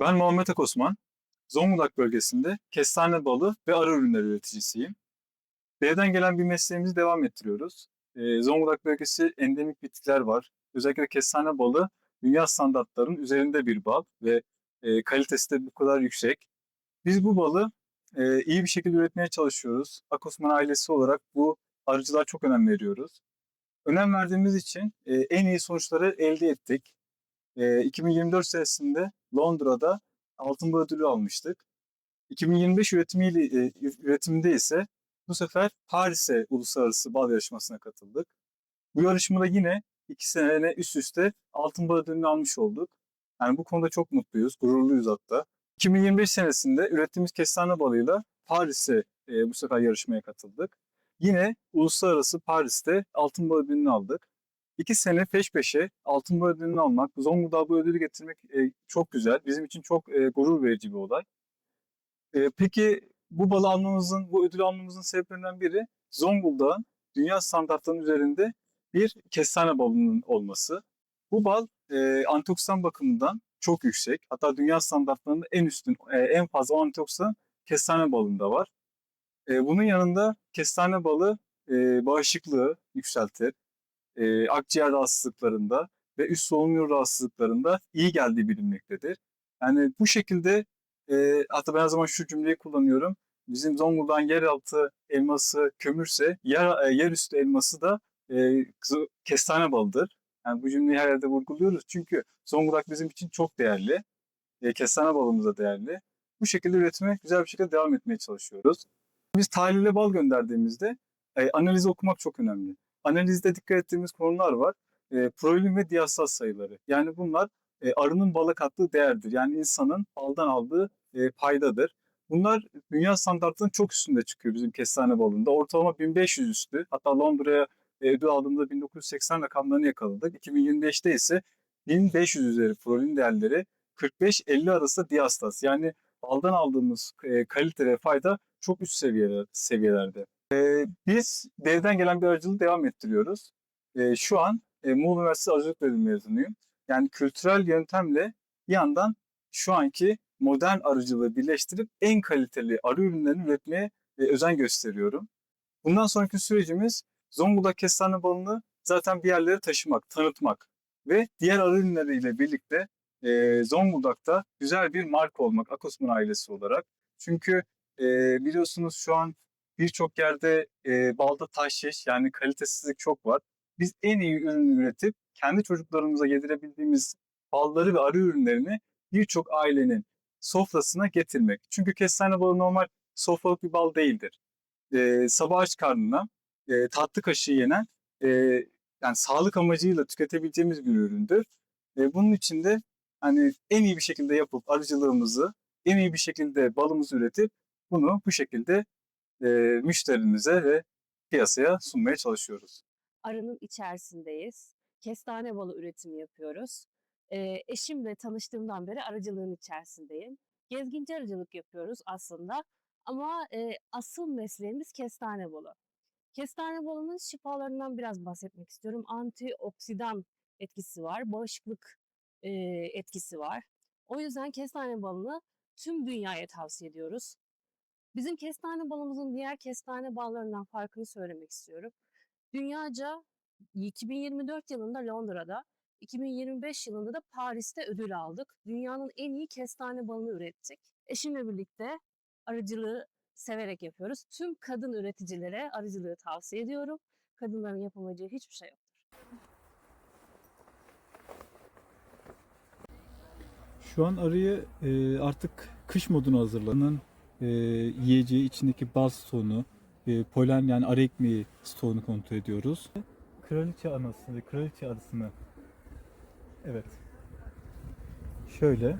Ben Muhammed Akosman. Zonguldak bölgesinde kestane balı ve arı ürünleri üreticisiyim. Devden gelen bir mesleğimizi devam ettiriyoruz. Ee, Zonguldak bölgesi endemik bitkiler var. Özellikle kestane balı dünya standartlarının üzerinde bir bal ve e, kalitesi de bu kadar yüksek. Biz bu balı e, iyi bir şekilde üretmeye çalışıyoruz. Akosman ailesi olarak bu arıcılar çok önem veriyoruz. Önem verdiğimiz için e, en iyi sonuçları elde ettik. E, 2024 senesinde Londra'da altın Bal ödülü almıştık. 2025 üretimiyle, e, üretiminde ise bu sefer Paris'e uluslararası bal yarışmasına katıldık. Bu yarışmada yine iki sene üst üste altın bal ödülünü almış olduk. Yani bu konuda çok mutluyuz, gururluyuz hatta. 2025 senesinde ürettiğimiz kestane balıyla Paris'e e, bu sefer yarışmaya katıldık. Yine uluslararası Paris'te altın bal aldık. İki sene peş peşe altın bal ödülünü almak, Zonguldak'a bu ödülü getirmek e, çok güzel. Bizim için çok e, gurur verici bir olay. E, peki bu balı almamızın, bu ödülü almamızın sebeplerinden biri Zonguldak'ın dünya standartlarının üzerinde bir kestane balının olması. Bu bal e, antioksidan bakımından çok yüksek. Hatta dünya standartlarının en üstün, e, en fazla antioksidan kestane balında var. E, bunun yanında kestane balı e, bağışıklığı yükseltir. E, akciğer rahatsızlıklarında ve üst solunum yolu rahatsızlıklarında iyi geldiği bilinmektedir. Yani bu şekilde e, hatta ben her zaman şu cümleyi kullanıyorum. Bizim Zonguldak'ın yeraltı elması kömürse yer, e, yerüstü elması da e, kestane balıdır. Yani bu cümleyi her yerde vurguluyoruz. Çünkü Zonguldak bizim için çok değerli. E, kestane balımız da değerli. Bu şekilde üretime güzel bir şekilde devam etmeye çalışıyoruz. Biz tahlile bal gönderdiğimizde e, analizi okumak çok önemli. Analizde dikkat ettiğimiz konular var. E, prolin ve diyasaz sayıları. Yani bunlar e, arının bala kattığı değerdir. Yani insanın baldan aldığı e, paydadır. Bunlar dünya standartlarının çok üstünde çıkıyor bizim kestane balında. Ortalama 1500 üstü. Hatta Londra'ya ödül aldığımızda 1980 rakamlarını yakaladık. 2025'te ise 1500 üzeri prolin değerleri 45-50 arası diastas. Yani baldan aldığımız kalite ve fayda çok üst seviyeler, seviyelerde. E, biz devden gelen bir aracılığı devam ettiriyoruz. E, şu an e, Muğla Üniversitesi Arıcılık Bölümü mezunuyum. Yani kültürel yöntemle bir yandan şu anki modern arıcılığı birleştirip en kaliteli arı ürünlerini üretmeye e, özen gösteriyorum. Bundan sonraki sürecimiz Zonguldak kestane balını zaten bir yerlere taşımak, tanıtmak ve diğer arı ürünleriyle birlikte e, Zonguldak'ta güzel bir marka olmak Akosman ailesi olarak. Çünkü e, biliyorsunuz şu an birçok yerde e, balda taşyiş yani kalitesizlik çok var. Biz en iyi ürünü üretip kendi çocuklarımıza yedirebildiğimiz balları ve arı ürünlerini birçok ailenin sofrasına getirmek. Çünkü kestane balı normal sofralık bir bal değildir. E, sabah aç karnına e, tatlı kaşığı yenen e, yani sağlık amacıyla tüketebileceğimiz bir üründür. E, bunun için de hani en iyi bir şekilde yapıp arıcılığımızı en iyi bir şekilde balımızı üretip bunu bu şekilde e, müşterimize ve piyasaya sunmaya çalışıyoruz. arının içerisindeyiz. Kestane balı üretimi yapıyoruz. Ee, eşimle tanıştığımdan beri arıcılığın içerisindeyim. Gezginci arıcılık yapıyoruz aslında ama e, asıl mesleğimiz kestane balı. Kestane balının şifalarından biraz bahsetmek istiyorum. Antioksidan etkisi var, bağışıklık e, etkisi var. O yüzden kestane balını tüm dünyaya tavsiye ediyoruz. Bizim kestane balımızın diğer kestane ballarından farkını söylemek istiyorum. Dünyaca 2024 yılında Londra'da, 2025 yılında da Paris'te ödül aldık. Dünyanın en iyi kestane balını ürettik. Eşimle birlikte arıcılığı severek yapıyoruz. Tüm kadın üreticilere arıcılığı tavsiye ediyorum. Kadınların yapamayacağı hiçbir şey yoktur. Şu an arıyı artık kış moduna hazırlanan e, yiyeceği içindeki baz stoğunu, e, polen yani arı ekmeği stoğunu kontrol ediyoruz. Kraliçe anası ve kraliçe arısını evet şöyle